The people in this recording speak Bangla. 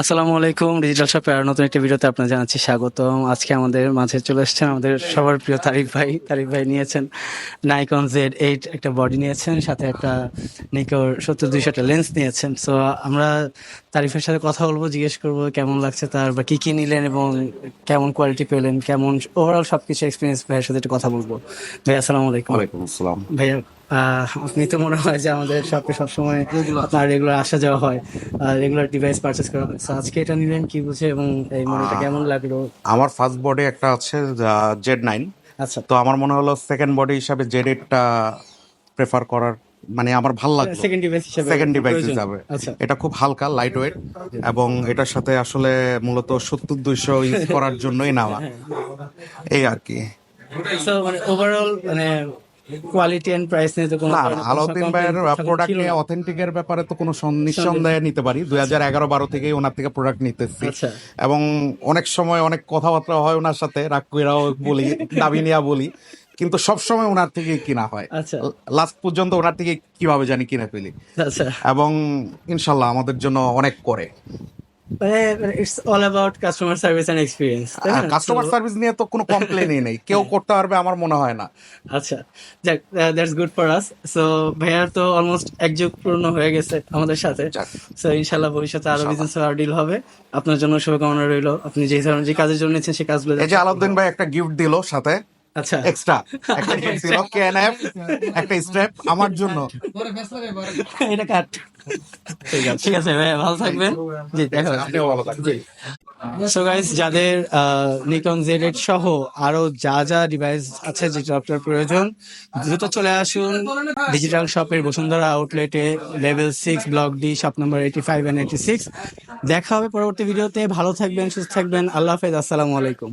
আসসালামু আলাইকুম ডিজিটাল শপের আর নতুন একটা ভিডিওতে আপনার জানাচ্ছি স্বাগতম। আজকে আমাদের মাঝে চলে এসেছেন আমাদের সবার প্রিয় তারিক ভাই। তারিক ভাই নিয়েছেন নাইকন জেড এইট একটা বডি নিয়েছেন সাথে একটা নিকোর সত্তর দুইশো একটা লেন্স নিয়েছেন। সো আমরা তারিফের সাথে কথা বলব জিজ্ঞেস করব কেমন লাগছে তার বা কি কি নিলেন এবং কেমন কোয়ালিটি পেলেন কেমন ওভারঅল সব কিছু এক্সপিরিয়েন্স ভাইয়ের সাথে একটু কথা বলব। ভাই আসসালামু আলাইকুম। ওয়ালাইকুম আসসালাম। ভাইয়া আপনি তো মনে হয় যে আমাদের শপে সবসময় আপনার রেগুলার আসা যাওয়া হয় রেগুলার ডিভাইস পারচেস করা হয়। আজকে এটা নিলেন কি বুঝে এবং এই মডেলটা কেমন লাগল? আমার ফার্স্ট বডি একটা আছে জেড নাইন আচ্ছা। তো আমার মনে হলো সেকেন্ড বডি হিসাবে জেড এইটটা প্রেফার করার মানে আমার ভালো লাগল। সেকেন্ড ডিভাইস হিসেবে সেকেন্ড ডিভাইস। হিসাবে। আচ্ছা। এটা খুব হালকা লাইট ওয়েট এবং এটার সাথে আসলে মূলত সত্তর দুইশো ইউজ করার জন্যই নেওয়া। এই আর কি। মানে ওভারঅল মানে কোয়ালিটি এন্ড প্রাইস নিয়ে তো কোনো না আলাউদ্দিন ভাইয়ের প্রোডাক্ট নিয়ে। অথেন্টিকের ব্যাপারে তো কোনো নিঃসন্দেহে নিতে পারি। দুই হাজার এগারো বারো থেকেই ওনার থেকে প্রোডাক্ট নিতেছি। আচ্ছা। এবং অনেক সময় অনেক কথাবার্তা হয় ওনার সাথে রাগ বলি দাবি নিয়া বলি। কিন্তু সব সময় ওনার থেকে কিনা হয়। আচ্ছা। লাস্ট পর্যন্ত ওনার থেকে কীভাবে জানি কিনে ফেলি। আচ্ছা। এবং ইনশাল্লাহ আমাদের জন্য অনেক করে। মানে it's all about customer service and experience customer service নিয়ে তো কোনো কমপ্লেনই নেই কেউ করতে পারবে আমার মনে হয় না। আচ্ছা যাক that's good for us so ভাইয়ার তো অলমোস্ট এক যুগ পূর্ণ হয়ে গেছে আমাদের সাথে। সো ইনশাল্লাহ ভবিষ্যতে আরও বিজনেস আর ডিল হবে। আপনার জন্য শুভকামনা রইল। আপনি যে ধরনের যে কাজের জন্য নিচ্ছেন সেই কাজগুলো এই যে আলাউদ্দিন ভাই একটা গিফট দিল সাথে। আচ্ছা। এক্সট্রা একটা দিল কেএনএফ একটা স্ট্র্যাপ আমার জন্য। এটা কাট। ঠিক আছে। ঠিক আছে ভালো থাকবেন। জি দেখা আপনিও ভালো থাকবেন। সো গাইস যাদের নিকন জেড সহ আরও যা যা ডিভাইস আছে যেটা আপনার প্রয়োজন দ্রুত চলে আসুন ডিজিটাল শপের বসুন্ধরা আউটলেটে level six block D shop number eighty five and eighty six দেখা হবে পরবর্তী ভিডিওতে ভালো থাকবেন সুস্থ থাকবেন। আল্লাহ হাফেজ। আসসালামু আলাইকুম।